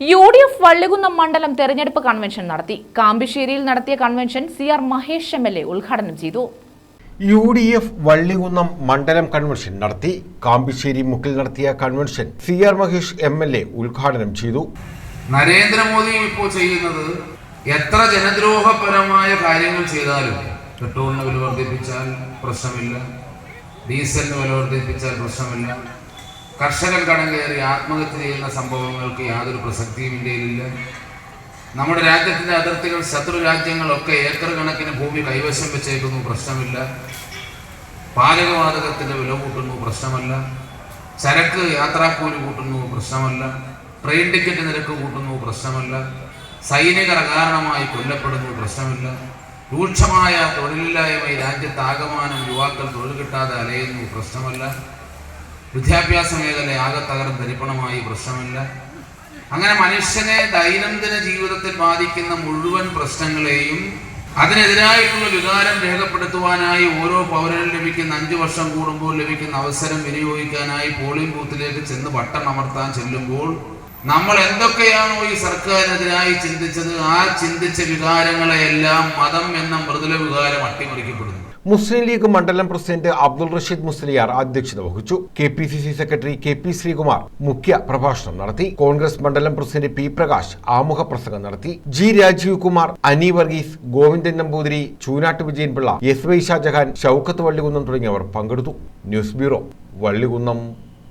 U D F Vallikunnam മണ്ഡലം തെരഞ്ഞെടുപ്പ് convention നടത്തി. കാമ്പിശ്ശേരിയിൽ നടത്തിയ convention C R Mahesh M L A ഉദ്ഘാടനം ചെയ്തു. യു ഡി എഫ് വള്ളികുന്നം മണ്ഡലം കൺവെൻഷൻ നടത്തി. കാമ്പിശ്ശേരി മുക്കിൽ നടത്തിയ convention C R Mahesh M L A ഉദ്ഘാടനം ചെയ്തു. നരേന്ദ്രമോദി ഇപ്പോൾ ചെയ്യുന്നത് എത്ര ജനദ്രോഹപരമായ കാര്യങ്ങൾ ചെയ്താലും പെട്രോളിന് വില വർദ്ധിപ്പിച്ചാൽ പ്രശ്നമില്ല ഡീസലിന് വില വർദ്ധിപ്പിച്ചാൽ പ്രശ്നമില്ല കർഷകൻ കടം കയറി ആത്മഹത്യ ചെയ്യുന്ന സംഭവങ്ങൾക്ക് യാതൊരു പ്രസക്തിയും ഇന്ത്യയിലില്ല. നമ്മുടെ രാജ്യത്തിന്റെ അതിർത്തികൾ ശത്രു രാജ്യങ്ങളൊക്കെ ഏക്കർ കണക്കിന് ഭൂമി കൈവശം വെച്ചേക്കുന്നു പ്രശ്നമില്ല. പാചകവാതകത്തിന്റെ വില കൂട്ടുന്നു പ്രശ്നമല്ല. ചരക്ക് യാത്രാക്കൂലി കൂട്ടുന്നു പ്രശ്നമല്ല. ട്രെയിൻ ടിക്കറ്റ് നിരക്ക് കൂട്ടുന്നു പ്രശ്നമല്ല. സൈനികർ കാരണമായി കൊല്ലപ്പെടുന്നു പ്രശ്നമില്ല. രൂക്ഷമായ തൊഴിലില്ലായ്മ രാജ്യത്താകമാനം യുവാക്കൾ തൊഴിൽ കിട്ടാതെ അലയുന്നു പ്രശ്നമല്ല. വിദ്യാഭ്യാസ മേഖല ആകെ തകർന്ന് തരിപ്പണമായി പ്രശ്നമില്ല. അങ്ങനെ മനുഷ്യനെ ദൈനംദിന ജീവിതത്തിൽ ബാധിക്കുന്ന മുഴുവൻ പ്രശ്നങ്ങളെയും അതിനെതിരായിട്ടുള്ള വികാരം രേഖപ്പെടുത്തുവാനായി ഓരോ പൗരനും ലഭിക്കുന്ന അഞ്ചു വർഷം കൂടുമ്പോൾ ലഭിക്കുന്ന അവസരം വിനിയോഗിക്കാനായി പോളിംഗ് ബൂത്തിലേക്ക് ചെന്ന് വട്ടം അമർത്താൻ ചെല്ലുമ്പോൾ നമ്മൾ എന്തൊക്കെയാണോ ഈ സർക്കാരിനെതിരായി ചിന്തിച്ചത് ആ ചിന്തിച്ച വികാരങ്ങളെയെല്ലാം മതം എന്ന മൃദുല വികാരം അട്ടിമറിക്കപ്പെടുന്നു. മുസ്ലിം ലീഗ് മണ്ഡലം പ്രസിഡന്റ് അബ്ദുൾ റഷീദ് മുസ്ലിയാർ അധ്യക്ഷത വഹിച്ചു. K P C C secretary K P Sreekumar മുഖ്യ പ്രഭാഷണം നടത്തി. കോൺഗ്രസ് മണ്ഡലം പ്രസിഡന്റ് പി പ്രകാശ് ആമുഖ പ്രസംഗം നടത്തി. G Rajeev Kumar Ani Varghese Govindan Namboothiri Choonad Vijayan Pillai S Y Shajahan Shoukath Vallikunnam തുടങ്ങിയവർ പങ്കെടുത്തു. News bureau Vallikunnam.